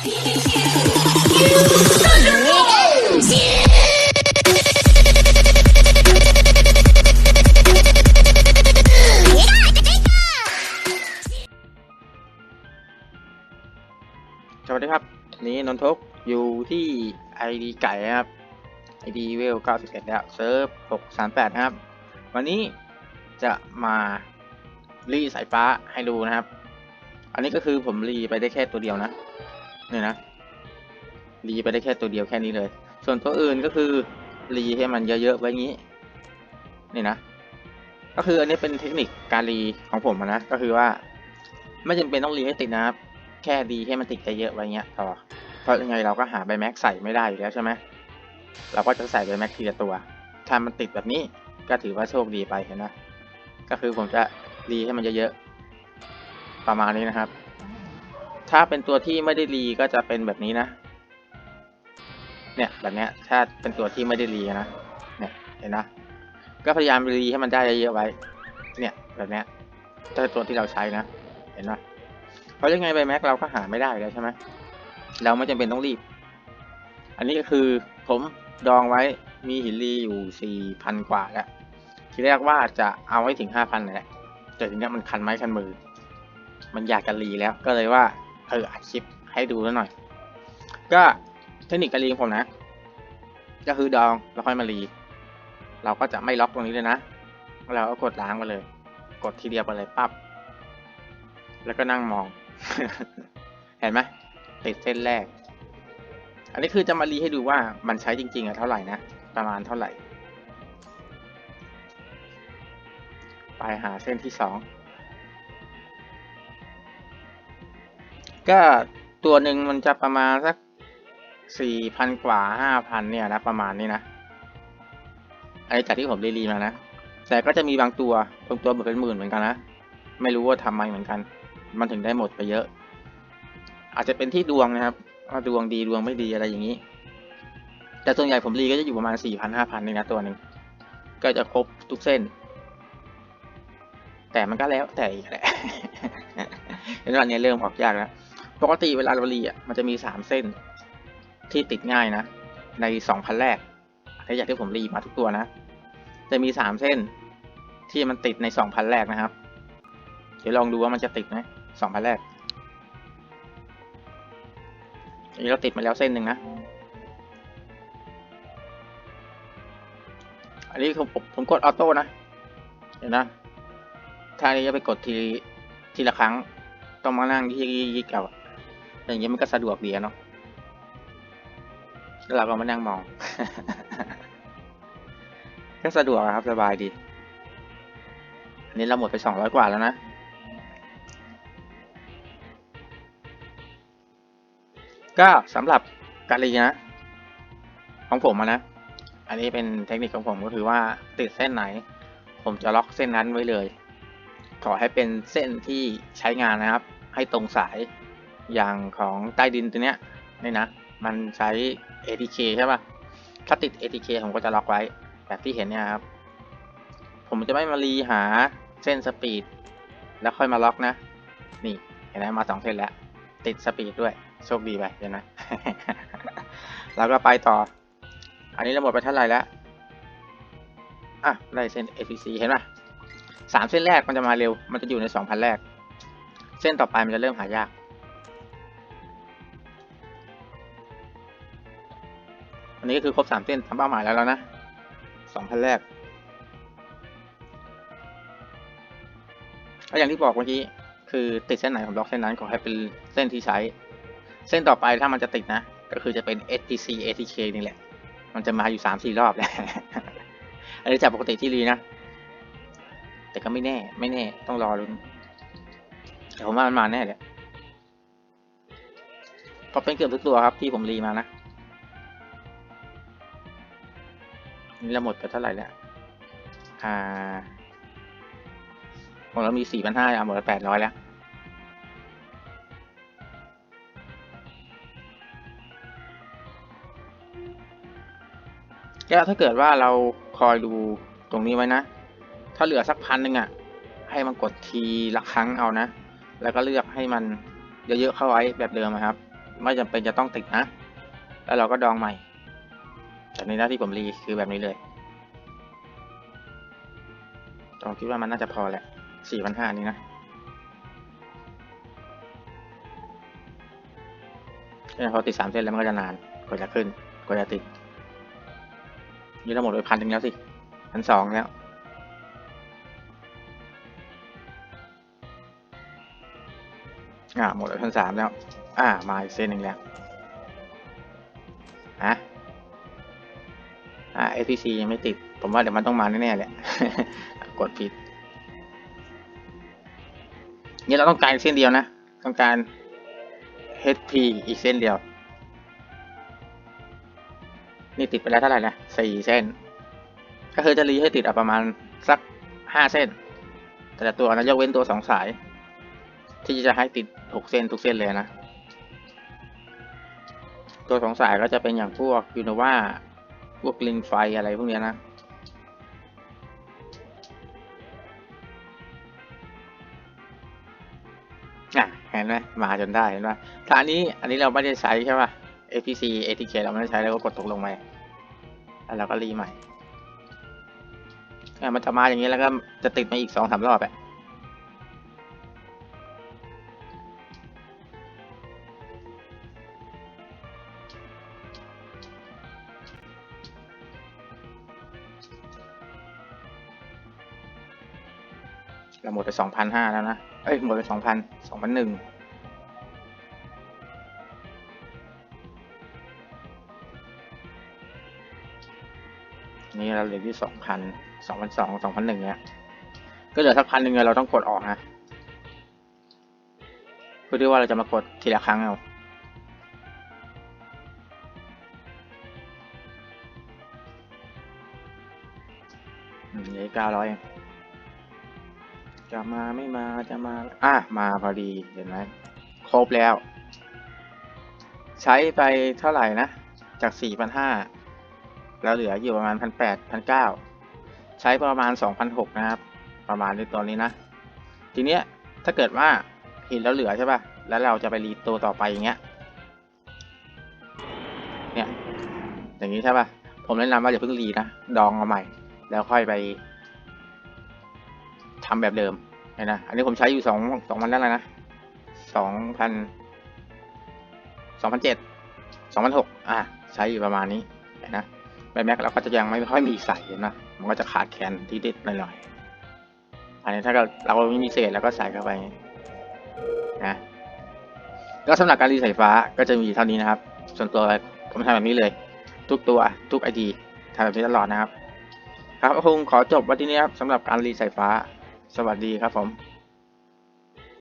สวัสดีครับ นี้นนทกอยู่ที่ ID ไก่ครับ ID เวล91แล้วเซิร์ฟ638 นะครับ วันนี้จะมารีสายฟ้าให้ดูนะครับ อันนี้ก็คือผมรีไปได้แค่ตัวเดียวนะ เนี่ยนะรีไปได้แค่ตัวเดียวแค่นี้เลย ส่วนตัวอื่นก็คือรีให้มันเยอะๆไว้งี้นี่นะ ก็คืออันนี้เป็นเทคนิคการรีของผมนะ ก็คือว่า ไม่จำเป็นต้องรีให้ติดนะครับ แค่ดีให้มันติดเยอะๆไว้เงี้ยพอเพราะยังไงเราก็หาใบแม็กใส่ไม่ได้อยู่แล้วใช่ไหมเราก็จะใส่ใบแม็กทีละตัว ถ้ามันติดแบบนี้ก็ถือว่าโชคดีไปเห็นไหมก็คือผมจะรีให้มันเยอะๆประมาณนี้นะครับ ถ้าเป็นตัวที่ไม่ได้รีก็จะเป็นแบบนี้นะ เนี่ยแบบเนี้ย ถ้าเป็นตัวที่ไม่ได้รีนะ เนี่ยเห็นนะ ก็พยายามรีให้มันได้เยอะๆไว้ เนี่ยแบบเนี้ยถ้าเป็นตัวที่เราใช้นะ เห็นไหมเพราะยังไงใบแม็กเราก็หาไม่ได้แล้วใช่ไหมเราไม่จำเป็นต้องรีบ อันนี้ก็คือผมดองไว้มีหินรีอยู่สี่พันกว่าแล้วทีแรกว่าจะเอาให้ถึงห้าพันแหละแต่ทีเนี้ยมันคันไม้คันมือ มันอยากจะรีแล้วก็เลยว่า เอออัดคลิปให้ดูแล้วหน่อย ก็เทคนิคการรีของผมนะ ก็คือดองแล้วค่อยมารีเราก็จะไม่ล็อกตรงนี้เลยนะ เราก็กดล้างไปเลย กดทีเดียวไปเลยปั๊บ แล้วก็นั่งมอง เห็นไหมติดเส้นแรก อันนี้คือจะมารีให้ดูว่ามันใช้จริงๆอะเท่าไหร่นะ ประมาณเท่าไหร่ ไปหาเส้นที่สอง ก็ตัวหนึ่งมันจะประมาณสักสี่พันกว่าห้าพันเนี่ยนะประมาณนี้นะอันนี้จากที่ผมรีรีมานะแต่ก็จะมีบางตัวบางตัวหมดเป็นหมื่นเหมือนกันนะไม่รู้ว่าทำไมเหมือนกัน มันถึงได้หมดไปเยอะ อาจจะเป็นที่ดวงนะครับว่าดวงดีดวงไม่ดีอะไรอย่างนี้ แต่ส่วนใหญ่ผมรีก็จะอยู่ประมาณสี่พันห้าพันนี่นะตัวหนึ่งก็จะครบทุกเส้น แต่มันก็แล้วแต่อีกแหละเห็นว่าอันนี้เริ่มออกยากแล้ว ปกติเวลาเรารีอะมันจะมีสามเส้นที่ติดง่ายนะ ในสองพันแรกอันนี้อยางที่ผมรีมาทุกตัวนะ จะมีสามเส้นที่มันติดในสองพันแรกนะครับ เดี๋ยวลองดูว่ามันจะติดไหมสองพันแรกอันนี้เราติดมาแล้วเส้นหนึ่งนะ อันนี้ผมผมกดออโต้นะ เห็นนะ ถ้าจะไปกดทีทีละครั้ง ต้องมานั่งที่ยิกเอา อย่างเงี้ยมันก็สะดวกดีอะเนาะเราก็มานั่งมอง ก็สะดวกครับสบายดี อันนี้เราหมดไปสองร้อยกว่าแล้วนะ ก็สำหรับการีนะ ของผมนะ อันนี้เป็นเทคนิคของผมก็คือว่าติดเส้นไหน ผมจะล็อกเส้นนั้นไว้เลย ขอให้เป็นเส้นที่ใช้งานนะครับ ให้ตรงสาย อย่างของใต้ดินตัวเนี้ยนี่นะ มันใช้ ATK ใช่ปะ่ะ ถ้าติด ATK ผมก็จะล็อกไว้แบบที่เห็นเนี่ยครับ ผมจะไม่มารีหาเส้นสปีด แล้วค่อยมาล็อกนะ นี่เห็นไหมมาสองเส้นแล้ว ติดสปีดด้วย โชคดีไปเห็นไหมแล้วก็ไปต่อ อันนี้เราหมดไปเท่าไหร่แล้ว อะได้เส้น ATC เห็นปะสามเส้นแรกมันจะมาเร็ว มันจะอยู่ในสองพันแรก เส้นต่อไปมันจะเริ่มหายาก นนี้ก็คือครบสามเส้นทำเป้าหมายแล้วแล้วนะสองพันแรกก็อย่างที่บอกเมื่อกี้คือติดเส้นไหนผมล็อกเส้นนั้นขอให้เป็นเส้นที่ใช้ เส้นต่อไปถ้ามันจะติดนะ ก็คือจะเป็น STC ATK นี่แหละ มันจะมาอยู่สามสี่รอบแหละอันนี้จากปกติที่รีนะ แต่ก็ไม่แน่ ไม่แน่ ต้องรอลุ้นแต่ผมว่ามันมาแน่เลยพราะเป็นเกือบทุกตัวครับที่ผมรีมานะ นี่เราหมดไปเท่าไหร่แล้ว อ่าของเรามีสี่พันห้าเอาหมดไปแปดร้อยแล้วก็ถ้าเกิดว่าเราคอยดูตรงนี้ไว้นะ ถ้าเหลือสักพันหนึ่งอะ ให้มันกดทีละครั้งเอานะ แล้วก็เลือกให้มันเยอะๆเข้าไว้แบบเดิมนะครับ ไม่จำเป็นจะต้องติดนะ แล้วเราก็ดองใหม่ แต่ในหน้าที่ผมรีคือแบบนี้เลยตองคิดว่ามันน่าจะพอแหละสี่พันห้านี้นะเนี่ยพอติดสามเส้นแล้วมันก็จะนานกว่าจะขึ้นกว่าจะติด นี่เราหมดไปพันหนึ่งแล้วสิพันสองแล้วอ่าหมดไปพันสามแล้ว อ่ามาอีกเส้นหนึ่งแล้วฮะ อ่า APC ยังไม่ติด ผมว่าเดี๋ยวมันต้องมาแน่ๆแหละ กดผิด นี่เราต้องการเส้นเดียวนะ ต้องการ HP อีกเส้นเดียว นี่ติดไปแล้วเท่าไหร่นะสี่เส้น ก็คือจะรีให้ติดอะประมาณสักห้าเส้น แต่ละตัวนะยกเว้นตัวสองสาย ที่จะให้ติดหกเส้นทุกเส้นเลยนะ ตัวสองสายก็จะเป็นอย่างพวกยูโนวา พวกลิงไฟอะไรพวกเนี้ยนะ อะ เห็นไหมมาจนได้เห็นไหมถ้าอันนี้อันนี้เราไม่ได้ใช้ใช่ป่ะ APC ATK เราไม่ได้ใช้เราก็กดตกลงไปแล้วเราก็รีใหม่อะมันจะมาอย่างนี้แล้วก็จะติดมาอีกสองสามรอบอะ เราหมดไปสองพันห้าแล้วนะ เอ้ย หมดไปสองพันสองพันหนึ่งนี่เราเหลือที่สองพันสองพันสองสองพันหนึ่งเนี่ย ก็เหลือสักพันหนึ่งเราต้องกดออกนะเพื่อที่ว่าเราจะมากดทีละครั้งเอาอืมเหลือเก้าร้อยเอง จะมาไม่มาจะมา อะ มาพอดีเห็นไหมครบแล้ว ใช้ไปเท่าไหร่นะ จากสี่พันห้าแล้วเหลืออยู่ประมาณพันแปดพันเก้าใช้ประมาณสองพันหกนะครับ ประมาณในตอนนี้นะ ทีเนี้ยถ้าเกิดว่าเห็นแล้วเหลือใช่ป่ะ แล้วเราจะไปรีตัวต่อไปอย่างเงี้ย เนี่ย อย่างนี้ใช่ป่ะ ผมแนะนำว่าอย่าเพิ่งรีนะ ดองเอาใหม่ แล้วค่อยไป ทำแบบเดิมเห็นนะ อันนี้ผมใช้อยู่สองสองพันแล้วนะสองพันสองพันเจ็ดสองพันหกอะใช้อยู่ประมาณนี้นะใบแม็กเราก็จะยังไม่ค่อยมีใส่นไหมมันก็จะขาดแคลนที่ติดหน่อยๆอันนี้ถ้าเราเราไม่มีเศษแล้วก็ใส่เข้าไปนะก็สำหรับการรีสฟ้าก็จะมีเท่านี้นะครับ ส่วนตัวผมทำแบบนี้เลย ทุกตัวทุกไอดีทำแบบนี้ตลอดนะครับ ครับคงขอจบไวันที่นี้ครับสำหรับการรีสฟ้า สวัสดีครับผม